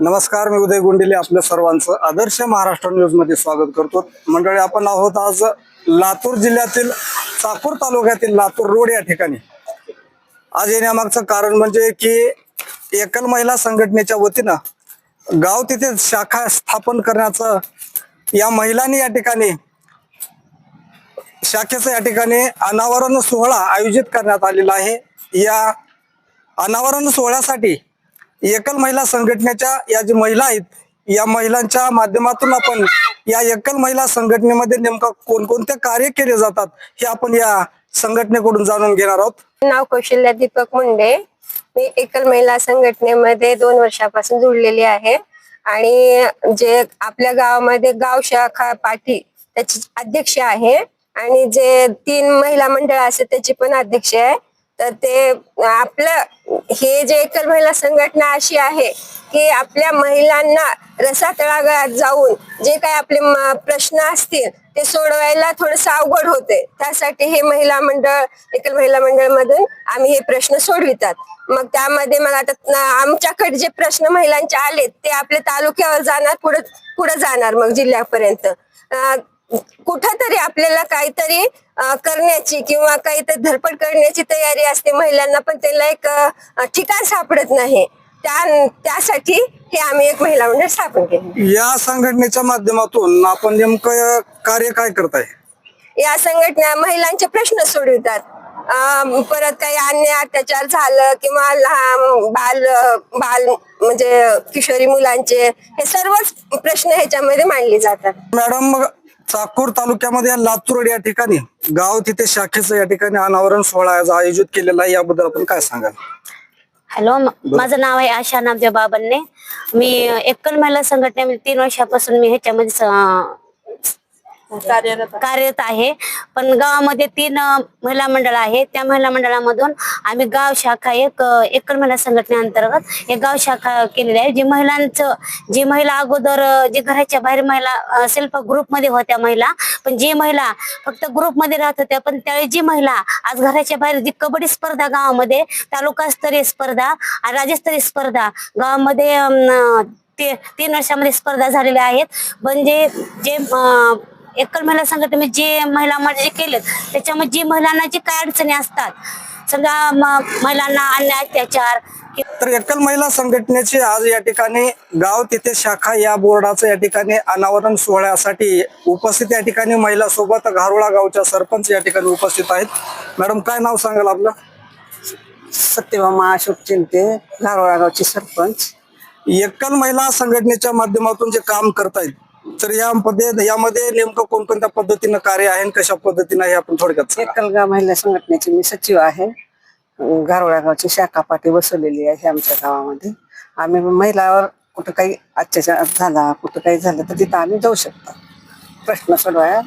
नमस्कार मी उदय गुंडिले आपल्या सर्वांचं आदर्श महाराष्ट्र न्यूजमध्ये स्वागत करतो. मंडळी आपण आहोत आज लातूर जिल्ह्यातील चाकूर तालुक्यातील लातूर रोड या ठिकाणी. आज येण्यामागचं कारण म्हणजे की एकल महिला संघटनेच्या वतीनं गाव तिथे शाखा स्थापन करण्याचं या महिलांनी या ठिकाणी शाखेचं या ठिकाणी अनावरण सोहळा आयोजित करण्यात आलेला आहे. या अनावरण सोहळ्यासाठी एकल महिला संघटनेच्या या जी महिला आहेत या महिलांच्या माध्यमातून आपण या एकल महिला संघटनेमध्ये नेमकं कोणकोणते कार्य केले जातात हे आपण या संघटनेकडून जाणून घेणार आहोत. नाव कौशल्या दीपक मुंडे. मी एकल महिला संघटनेमध्ये दोन वर्षापासून जुळलेली आहे. आणि जे आपल्या गावामध्ये गाव शाखा पाटी त्याची अध्यक्ष आहे. आणि जे तीन महिला मंडळ असेल त्याची पण अध्यक्ष आहे. तर ते आपलं हे जे एकल महिला संघटना अशी आहे की आपल्या महिलांना रसातळागाळात जाऊन जे काही आपले प्रश्न असतील ते सोडवायला थोडस अवघड होते. त्यासाठी हे महिला मंडळ एकल महिला मंडळ मधून आम्ही हे प्रश्न सोडवितात. मग त्यामध्ये मग आता आमच्याकडे जे प्रश्न महिलांचे आलेत ते आपल्या तालुक्यावर जाणार पुढे पुढे जाणार मग जिल्ह्यापर्यंत. कुठंतरी आपल्याला काहीतरी करण्याची किंवा काहीतरी धडपड करण्याची तयारी असते महिलांना पण त्याला एक ठिकाण सापडत नाही. त्या त्यासाठी हे आम्ही एक महिला मंडळ स्थापन केले. या संघटनेच्या माध्यमातून आपण नेमकं कार्य काय करताय या संघटना महिलांचे प्रश्न सोडवितात. परत काही अन्याय अत्याचार झालं किंवा लहान बाल बाल म्हणजे किशोरी मुलांचे हे सर्वच प्रश्न ह्याच्यामध्ये मांडले जातात. मॅडम चाकूर तालुक्यामध्ये या लातूर या ठिकाणी गाव तिथे शाखेचं या ठिकाणी अनावरण सोहळा आज आयोजित केलेला आहे याबद्दल आपण काय सांगाल? हॅलो माझं नाव आहे आशा नामदेव बाबांने मी एकल महिला संघटनेमध्ये तीन वर्षापासून मी ह्याच्यामध्ये स- कार्यरत आहे. पण गावामध्ये तीन महिला मंडळ आहे त्या महिला मंडळामधून आम्ही गाव शाखा एक एकल महिला संघटनेअंतर्गत एक गाव शाखा केलेली आहे जी महिलांचं जी महिला अगोदर जे जी घराच्या बाहेर महिला सेल्फ ग्रुपमध्ये होत्या महिला पण जी महिला फक्त ग्रुपमध्ये राहत होत्या पण त्यावेळी जी महिला आज घराच्या बाहेर जी कबड्डी स्पर्धा गावामध्ये तालुकास्तरीय स्पर्धा आणि राज्यस्तरीय स्पर्धा गावामध्ये ते तीन वर्षामध्ये स्पर्धा झालेल्या आहेत. म्हणजे जे एकल महिला संघटने जे महिला म्हणजे जे केलेत त्याच्यामध्ये जी महिलांना जी काय अडचणी असतात समजा महिलांना अन्याय अत्याचार तर एकल महिला संघटनेची आज या ठिकाणी गाव तिथे शाखा या बोर्डाचं या ठिकाणी अनावरण सोहळ्यासाठी उपस्थित या ठिकाणी महिला सोबत घारोळा गावच्या सरपंच या ठिकाणी उपस्थित आहेत. मॅडम काय नाव सांगाल आपलं? सत्यभामा अशोक चिंते धारोळा गावचे सरपंच. एकल महिला संघटनेच्या माध्यमातून जे काम करतायत तर यामध्ये यामध्ये नेमकं कोणकोणत्या पद्धतीनं कार्य आहे आणि कशा पद्धतीनं हे आपण थोडक्यात सांगा. एकलगाव महिला संघटनेची मी सचिव आहे. घारोळा गावची शाखा पाठी बसवलेली आहे आमच्या गावामध्ये. आम्ही महिलावर कुठं काही अत्याचार झाला कुठं काही झालं तर तिथं आम्ही जाऊ शकतो. प्रश्न सोडवाया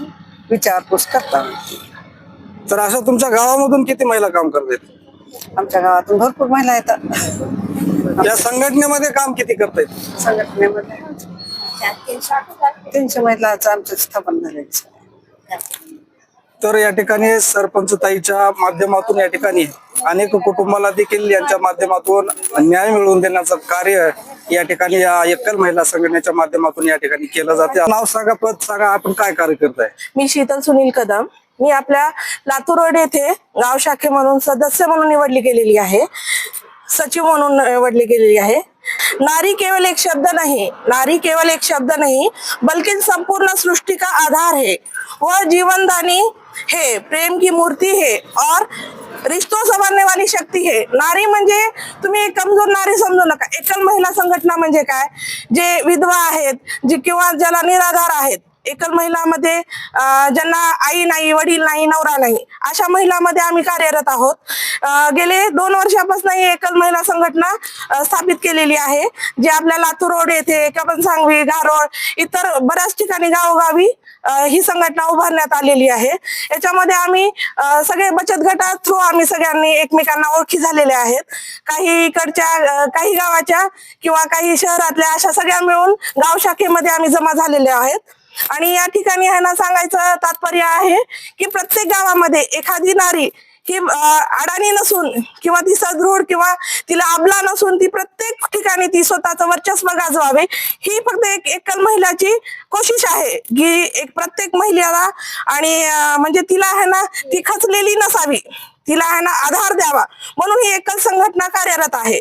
विचारपूस करता तर असं तुमच्या गावामधून किती महिला काम करतात? आमच्या गावातून भरपूर महिला येतात. या संघटनेमध्ये काम किती करतायत? संघटनेमध्ये तीनशे महिलाचं आमचं स्थापन झालेलं. तर या ठिकाणी सरपंच ताईच्या माध्यमातून या ठिकाणी अनेक कुटुंबाला देखील यांच्या माध्यमातून न्याय मिळवून देण्याचं कार्य या ठिकाणी या एकल महिला संघटनेच्या माध्यमातून या ठिकाणी केलं जाते. नाव सांगा पद सांगा आपण काय कार्य करताय? मी शीतल सुनील कदम. मी आपल्या लातूर रोड येथे गाव शाखे म्हणून सदस्य म्हणून निवडली गेलेली आहे. सचिव म्हणून निवडली गेलेली आहे. नारी केवल एक शब्द नहीं नारी केवल एक शब्द नहीं बल्कि संपूर्ण सृष्टि का आधार है? वह जीवनदानी है प्रेम की मूर्ति है और रिश्तों संभालने वाली शक्ती हे। नारी म्हणजे तुम्ही एक कमजोर नारी समजू नका. एकल महिला संघटना म्हणजे काय? जे विधवा आहेत जे किंवा ज्याला निराधार आहेत एकल महिलामध्ये ज्यांना आई नाही वडील नाही नवरा नाही अशा महिलामध्ये आम्ही कार्यरत आहोत. गेले दोन वर्षापासून ही एकल महिला संघटना स्थापित केलेली आहे जे आपल्या लातूर रोड येथे कबन सांगवी घारोळ इतर बऱ्याच ठिकाणी गावोगावी ही संघटना उभारण्यात आलेली आहे. याच्यामध्ये आम्ही सगळे बचत गटा थ्रू आम्ही सगळ्यांनी एकमेकांना ओळखी झालेल्या आहेत. काही इकडच्या काही गावाच्या किंवा काही शहरातल्या अशा सगळ्या मिळून गाव शाखेमध्ये आम्ही जमा झालेले आहेत. आणि या ठिकाणी ह्यांना सांगायचं तात्पर्य आहे की प्रत्येक गावामध्ये एखादी नारी ही अडाणी नसून किंवा ती सदृढ किंवा तिला आबला नसून ती प्रत्येक ठिकाणी ती स्वतःचं वर्चस्व गाजवावे ही फक्त एक एकल महिलाची कोशिश आहे की एक प्रत्येक महिलेला आणि म्हणजे तिला आहे ना ती खचलेली नसावी. तिला आहे ना आधार द्यावा. म्हणून ही एकल संघटना कार्यरत आहे.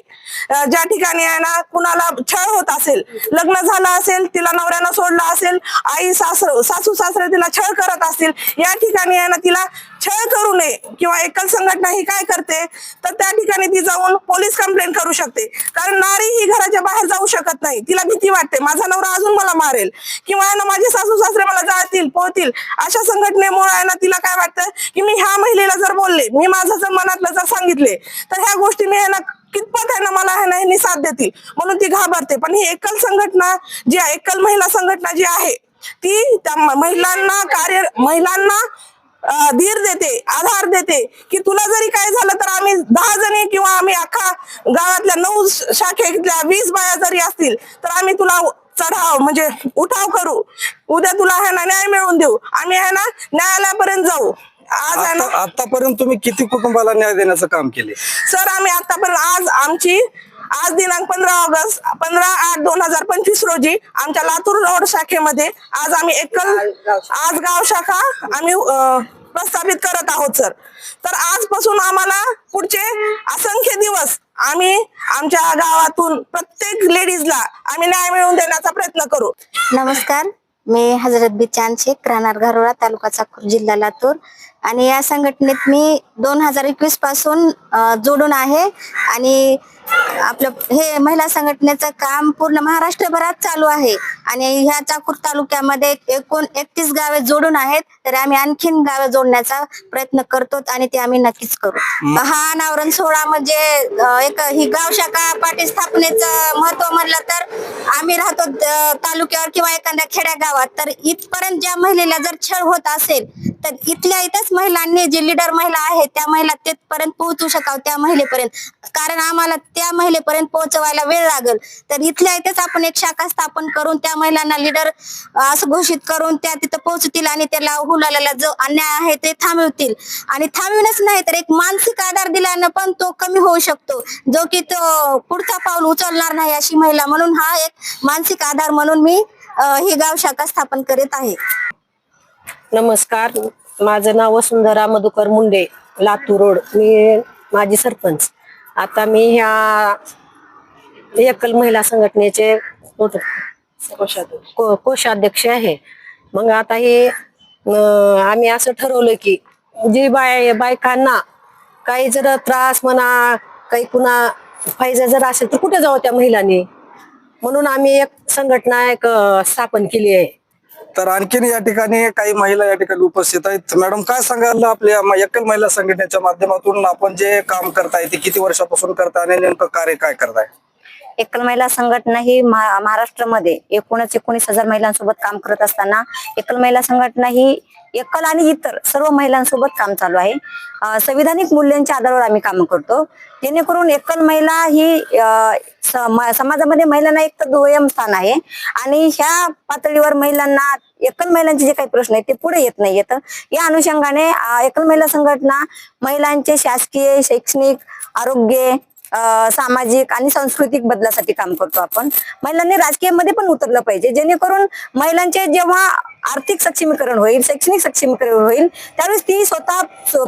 ज्या ठिकाणी आहे ना कुणाला छळ होत असेल लग्न झालं असेल तिला नवऱ्यानं सोडलं असेल आई सासर सासू सासरे तिला छळ करत असतील या ठिकाणी आहे ना तिला छळ करू नये किंवा एकल संघटना ही काय करते तर त्या ठिकाणी ती जाऊन पोलीस कंप्लेंट करू शकते. कारण नारी ही घराच्या बाहेर जाऊ शकत नाही. तिला भीती वाटते. माझा नवरा अजून मला मारेल. किंवा ना माझे सासू सासरे मला जाळतील पोहतील. अशा संघटनेमुळे आहे ना तिला काय वाटतं की मी ह्या महिलेला जर बोलले मी माझं जर मनातलं जर सांगितले तर ह्या गोष्टी मी आहे ना कितपत आहे ना मला आहे ना ह्यांनी साथ देतील. म्हणून ती घाबरते. पण ही एकल संघटना जी आहे एकल महिला संघटना जी आहे ती त्या महिलांना कार्य महिलांना धीर देते आधार देते की तुला जरी काय झालं तर आम्ही दहा जणी किंवा आम्ही अख्खा गावातल्या नऊ शाखेतल्या वीस बाया जरी असतील तर आम्ही तुला चढाव म्हणजे उठाव करू. उद्या तुला आहे ना न्याय मिळवून देऊ. आम्ही आहे ना न्यायालयापर्यंत जाऊ. आज आहे ना आता- आतापर्यंत तुम्ही किती कुटुंबाला न्याय देण्याचं काम केले सर आम्ही आतापर्यंत आज आमची आज दिनांक पंधरा ऑगस्ट पंधरा आठ दोन हजार पंचवीस रोजी आमच्या लातूर रोड शाखेमध्ये आज आम्ही एकल आज गाव शाखा. आम्ही प्रस्थापित करत आहोत सर. तर आजपासून आम्हाला पुढचे असंख्य दिवस आम्ही आमच्या गावातून प्रत्येक लेडीजला आम्ही न्याय मिळवून देण्याचा प्रयत्न करू. नमस्कार. मी हजरत बी चांद शेख राहणार घरोळा तालुका चाकूर जिल्हा लातूर. आणि या संघटनेत मी दोन हजार एकवीसपासून जोडून आहे. आणि आपलं हे महिला संघटनेचं काम पूर्ण महाराष्ट्रभरात चालू आहे. आणि ह्या चाकूर तालुक्यामध्ये एकूण एकतीस गावे जोडून आहेत. तर आम्ही आणखीन गावे जोडण्याचा प्रयत्न करतो आणि ते आम्ही नक्कीच करू. हा अनावरण सोहळा म्हणजे एक ही गाव शाखा पाठी स्थापनेचं महत्त्व म्हणलं तर आम्ही राहतो तालुक्यावर किंवा एखाद्या खेड्या गावात. तर इथपर्यंत ज्या महिलेला जर छळ होत असेल तर इथल्या इथंच महिलांनी जे लीडर महिला आहेत त्या महिला तिथपर्यंत पोहोचू शकाव त्या महिलेपर्यंत. कारण आम्हाला त्या महिलेपर्यंत पोहोचवायला वेळ लागेल. तर इथल्या इथेच आपण एक शाखा स्थापन करून त्या महिलांना लीडर असं घोषित करून त्या तिथं पोहोचतील आणि त्याला हुलाला जो अन्याय आहे ते थांबवतील. आणि थांबविणच नाही तर एक मानसिक आधार दिल्यानं पण तो कमी होऊ शकतो. जो की तो पुढचा पाऊल उचलणार नाही अशी महिला म्हणून हा एक मानसिक आधार म्हणून मी ही गाव शाखा स्थापन करीत आहे. नमस्कार. माझं नाव वसुंधरा मधुकर मुंडे लातूर रोड. मी माजी सरपंच. आता मी ह्या एकल महिला संघटनेचे को- कोषाध्यक्ष आहे. मग आता हे अं, आम्ही असं ठरवलं की जी बाय बायकांना काही जर त्रास म्हणा काही कुणा फायदा जर असेल तर कुठे जाऊ त्या महिलांनी? म्हणून आम्ही एक संघटना एक अं, स्थापन केली आहे. तर आणखीन या ठिकाणी काही महिला या ठिकाणी उपस्थित आहेत. मॅडम काय सांगाल आपल्या एकल महिला संघटनेच्या माध्यमातून आपण जे काम करताय ते किती वर्षापासून करताय आणि नेमकं कार्य काय करताय? एकल महिला संघटना ही महाराष्ट्रामध्ये एकूणच एकोणीस हजार महिलांसोबत काम करत असताना एकल महिला संघटना ही एकल आणि इतर सर्व महिलांसोबत काम चालू आहे. संविधानिक मूल्यांच्या आधारावर आम्ही काम करतो. जेणेकरून एकल महिला ही समाजामध्ये महिलांना एक तर दुय्यम स्थान आहे आणि ह्या पातळीवर महिलांना एकल महिलांचे जे काही प्रश्न आहेत ते पुढे येत नाही येत. या अनुषंगाने एकल महिला संघटना महिलांचे शासकीय शैक्षणिक आरोग्य सामाजिक आणि सांस्कृतिक बदलासाठी काम करतो आपण. महिलांनी राजकीयमध्ये पण उतरलं पाहिजे जेणेकरून महिलांचे जेव्हा आर्थिक सक्षमीकरण होईल शैक्षणिक सक्षमीकरण होईल त्यावेळेस ती स्वतः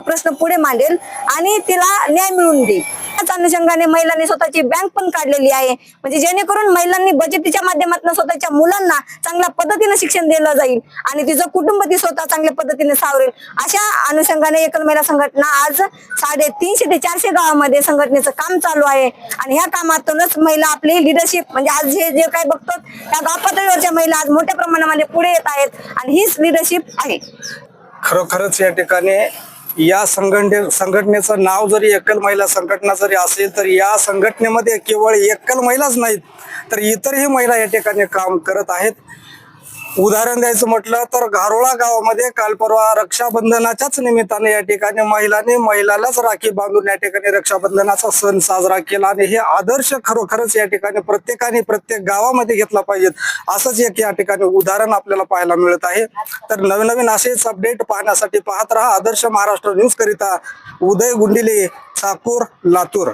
प्रश्न पुढे मांडेल आणि तिला न्याय मिळवून देईल. त्याच अनुषंगाने महिलांनी स्वतःची बँक पण काढलेली आहे. म्हणजे जेणेकरून महिलांनी बचतीच्या माध्यमातून स्वतःच्या मुलांना चांगल्या पद्धतीने शिक्षण दिलं जाईल आणि तिचं कुटुंब ती स्वतः चांगल्या पद्धतीने सावरेल. अशा अनुषंगाने एकल महिला संघटना आज साडेतीनशे ते चारशे गावामध्ये संघटनेचं काम चालू आहे. आणि ह्या कामातूनच महिला आपली लिडरशिप म्हणजे आज हे जे काय बघतो त्या गाव पातळीवरच्या महिला आज मोठ्या प्रमाणामध्ये पुढे येत आहेत. आणि हीच लिडरशिप आहे. खरोखरच या ठिकाणी या संघटने संघटनेचं नाव जरी एकल महिला संघटना जरी असेल तर या संघटनेमध्ये केवळ एकल महिलाच नाहीत तर इतरही महिला या ठिकाणी काम करत आहेत. उदाहरण द्यायचं म्हटलं तर घारोळा गावामध्ये काल परवा रक्षाबंधनाच्याच निमित्ताने या ठिकाणी महिलांनी महिलालाच राखी बांधून या ठिकाणी रक्षाबंधनाचा सण साजरा केला आणि हे आदर्श खरोखरच या ठिकाणी प्रत्येकाने प्रत्येक गावामध्ये घेतला पाहिजेत असंच एक या ठिकाणी उदाहरण आपल्याला पाहायला मिळत आहे. तर नवीन नवीन असेच अपडेट पाहण्यासाठी पाहत राहा आदर्श महाराष्ट्र न्यूज करिता उदय गुंडिले चाकूर लातूर.